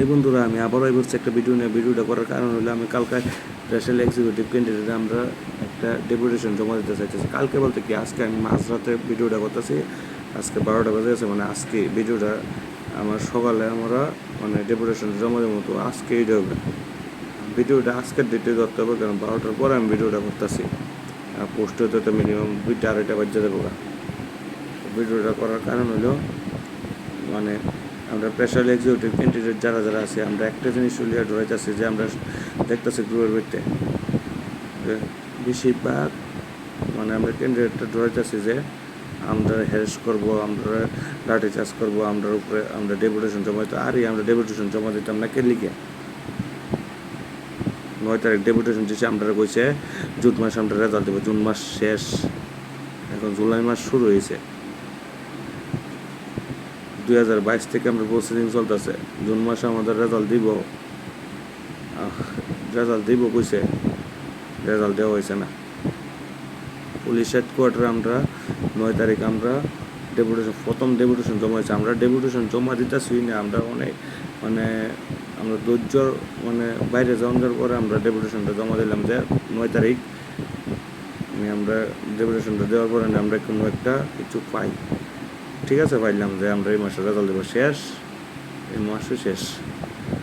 এই বন্ধুরা, আমি আবারও এই বলছি, একটা ভিডিও নিয়ে ভিডিওটা করার কারণ হলো, আমি কালকে ন্যাশনাল এক্সিকিউটিভ ক্যান্ডিডেটে আমরা একটা ডেপুটেশন জমা দিতে চাইতেছি। কালকে বলতে কি, আজকে আমি মাঝরাতে ভিডিওটা করতেছি, আজকে বারোটা বাজে আছে মানে আজকে ভিডিওটা আমার সকালে আমরা মানে ডেপুটেশন জমা দেবো, তো আজকে এইটা হবে। ভিডিওটা আজকের ডেটে করতে হবে, কারণ বারোটার পরে আমি ভিডিওটা করতেছি। পোস্ট হতে তো মিনিমাম দুইটা আড়াইটা বাজে দেবো ভিডিওটা করার কারণ হলো মানে আমরা স্পেশাল এক্সিকিউটিভ ক্যান্ডিডেট যারা যারা আছে। আমরা একটা জিনিস লিয়া ধরাইতেছি যে আমরা দেখতেছি গ্রুপের ভিত্তে বেশিরভাগ মানে আমরা ক্যান্ডিডেটটা ধরাইতেছি যে আমরা হ্যারেস করব, আমরা লাঠি চার্জ করব, আমরা উপরে আমরা ডেপুটেশন জমা দিতে আরে আমরা ডেপুটেশন জমা দিতাম না কে লিখে নয় তারিখ ডেপুটেশন দিয়েছে আমরা কইছে, জুন মাস আমরা রেজাল্ট দেবো, জুন মাস শেষ। এখন জুলাই মাস শুরু হয়েছে দুই হাজার বাইশ থেকে আমরা প্রসেসিং চলতেছে। জুন মাসে আমাদের রেজাল্ট দিব। রেজাল্ট দিব কইছে। রেজাল্ট দেওয়া হয়েছে না। পুলিশ হেডকোয়ার্টারে আমরা নয় তারিখ আমরা ডেপুটেশন প্রথম ডেপুটেশন জমা হয়েছে। আমরা ডেপুটেশন জমা দিতেছি না, আমরা অনেক মানে আমরা ধৈর্য মানে বাইরে যাওয়ার পরে আমরা ডেপুটেশনটা জমা দিলাম যে নয় তারিখ। মানে আমরা ডেপুটেশনটা দেওয়ার পরে আমরা কোনো একটা কিছু পাই। ঠিক আছে পাইলাম যে আমরা এই মাসের রেজাল্ট দেবো শেষ। এই মাসে শেষ।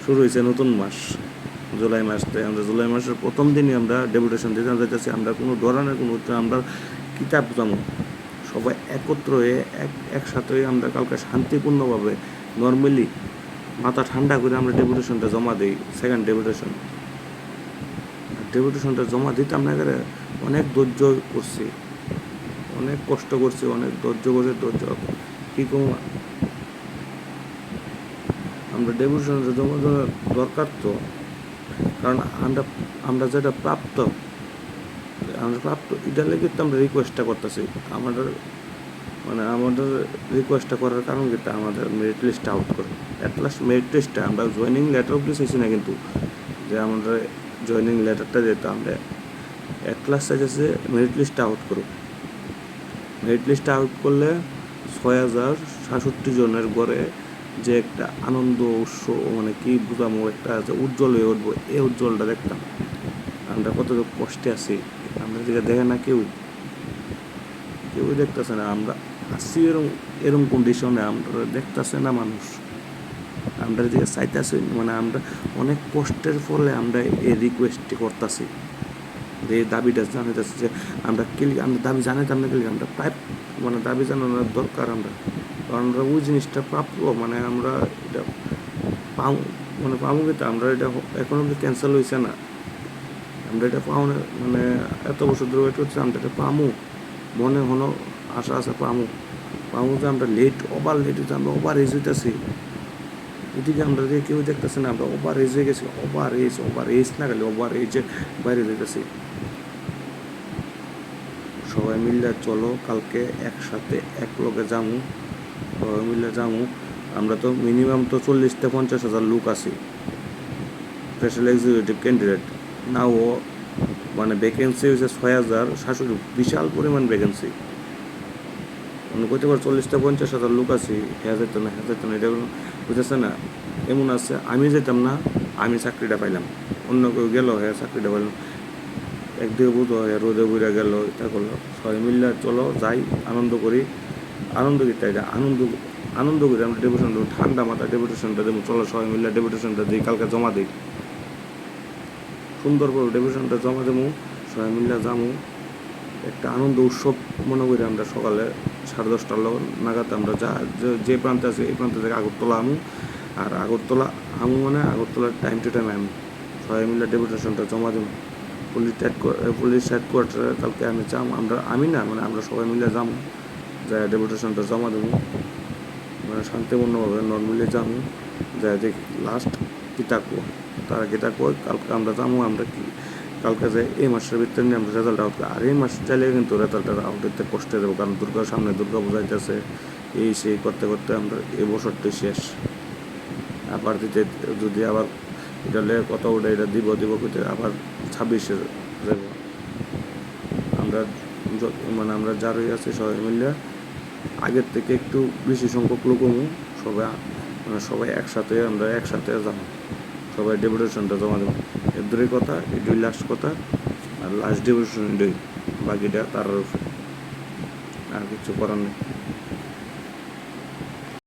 শুরু হয়েছে নতুন মাস। জুলাই মাস আমরা জুলাই মাসের প্রথম দিনই আমরা ডেপুটেশন দিতে যাইতেছি। আমরা কোনো ধরনের কোনো আমরা কিতাব জানো সবাই একত্র হয়ে এক একসাথে আমরা কালকে শান্তিপূর্ণভাবে নর্মালি মাথা ঠান্ডা করে আমরা ডেপুটেশনটা জমা দিই সেকেন্ড ডেপুটেশন ডেপুটেশনটা জমা দিতাম না করে অনেক ধৈর্য করছি। অনেক কষ্ট করছি, অনেক ধৈর্য করে ধৈর্য। কী কম? আমরা ডেপুটেশনটা জমা দরকার তো। কারণ আমরা আমরা যেটা প্রাপ্ত, আমরা প্রাপ্ত এটা লেগে তো আমরা রিকোয়েস্টটা করতেছি। আমাদের মানে আমাদের রিকোয়েস্টটা করার কারণ যেটা, আমাদের মেরিট লিস্টটা আউট করে। অ্যাট লাস্ট মেরিট লিস্টটা আমরা জয়েনিং লেটার অব্দি চাইছি না কিন্তু। যে আমাদের জয়েনিং লেটারটা যেটা আমরা এক ক্লাস চাইছে মেরিট লিস্টটা আউট করুক। মেরিট লিস্টটা আউট করলে ছয় হাজার সাতষট্টি জনের গড়ে যে একটা আনন্দ উৎস মানে কি বুঝামো, একটা যে উজ্জ্বল হয়ে উঠবো, এই উজ্জ্বলটা দেখতাম আমরা কত কষ্টে আছি, আমরা দিকে দেখে না কেউ কেউ দেখতেছে না। আমরা আসছি এরকম এরকম কন্ডিশনে আমরা দেখতেছে না মানুষ। আমরা দিকে চাইতেছি মানে আমরা অনেক কষ্টের ফলে আমরা এই রিকোয়েস্টটি করতেছি। যে দাবিটা জানাইতেছি যে আমরা কেলি আমরা দাবি জানাইতাম না কেলি আমরা প্রায় মানে দাবি জানানোর দরকার আমরা। কারণ আমরা ওই জিনিসটা প্রাপ্য মানে আমরা এটা পাও মানে পাবো কিন্তু আমরা এটা এখন অব্দি ক্যান্সেল হয়েছে না। আমরা এটা পাও না মানে এত বছর ধরে ওয়েট করছি, আমরা এটা পামু। মনে হলো আশা আছে পামু। পামু যে আমরা লেট ওভার লেট হচ্ছে আমরা ওভার এজ হইতেছি। এদিকে আমরা কেউ দেখতেছে না, আমরা ওভার এজ হয়ে গেছি ওভার এজ ওভার এজ না গেলে ওভার এজে বাইরে যেতেছি সবাই মিলে চলো, কালকে একসাথে এক লোকে যামু। সবাই মিলে যামু। আমরা তো মিনিমাম তো চল্লিশ থেকে পঞ্চাশ হাজার লোক আছি। স্পেশাল এক্সিকিউটিভ ক্যান্ডিডেট না ও মানে ভ্যাকেন্সি হয়েছে ছয় হাজার সাতশো বিশাল পরিমাণ ভ্যাকেন্সি মানে কইতে পার চল্লিশ থেকে পঞ্চাশ হাজার লোক আছি। হ্যাঁ যেত না হ্যাঁ যেত না, এটা বুঝতেছে না। এমন আছে, আমি যেতাম না, আমি চাকরিটা পাইলাম। অন্য কেউ গেল হ্যাঁ চাকরিটা পাইলাম একদিকে বুঝো হ্যাঁ রোদে বুড়ে গেল, এটা করল। সবাই মিললে চলো, যাই, আনন্দ করি। আনন্দ কি তাই? আনন্দ আনন্দ করি, আমরা ডেপুটেশন দেবো, ঠান্ডা মাথা ডেপুটেশনটা দেবো, চলো সবাই মিলে ডেপুটেশনটা দিই, কালকে জমা দিই। সুন্দর করে ডেপুটেশনটা জমা দেবো, সবাই মিলে যাব। একটা আনন্দ উৎসব মনে করি আমরা সকালে সাড়ে দশটার নাগাদ আমরা যা, যে- যে প্রান্তে আছে, এই প্রান্ত থেকে আগরতলা আমু। আর আগরতলা আমু মানে আগরতলার টাইম টু টাইম আমি। সবাই মিলে ডেপুটেশনটা জমা দেবো। পুলিশ পুলিশ হেডকোয়ার্টারে কালকে আমি যাম, আমরা, আমি না মানে আমরা সবাই মিলে যাব যা ডেপুটেশনটা জমা দেবো। মানে শান্তিপূর্ণভাবে নর্মালি যাম যা দেখি লাস্ট কী থাকব তারা কী থাকব কালকে আমরা যাব আমরা কি, কালকে যাই এই মাসের ভিতরে নিয়ে আমরা রেজাল্ট আউট আর এই মাস চাইলে কিন্তু রেজাল্টটা আউট দিতে কষ্ট দেবো, কারণ দুর্গার সামনে দুর্গা পূজা বোঝাইতেছে এই সেই করতে করতে আমরা এই বছরটি শেষ। আবার দিতে, যদি আবার এটা কত ওটা এটা দিব দিব করতে আবার ছাব্বিশে যাব। আমরা মানে আমরা যারই আছি সবাই মিলে আগের থেকে একটু বেশি সংখ্যক লোক সবাই মানে সবাই একসাথে, আমরা একসাথে যাব। সবাই ডেপুটেশনটা জমা দেবো। এর দূরের কথা এটাই লাস্ট কথা, আর লাস্ট ডেপুটেশন এটাই বাকিটা তার আর কিছু করার নেই।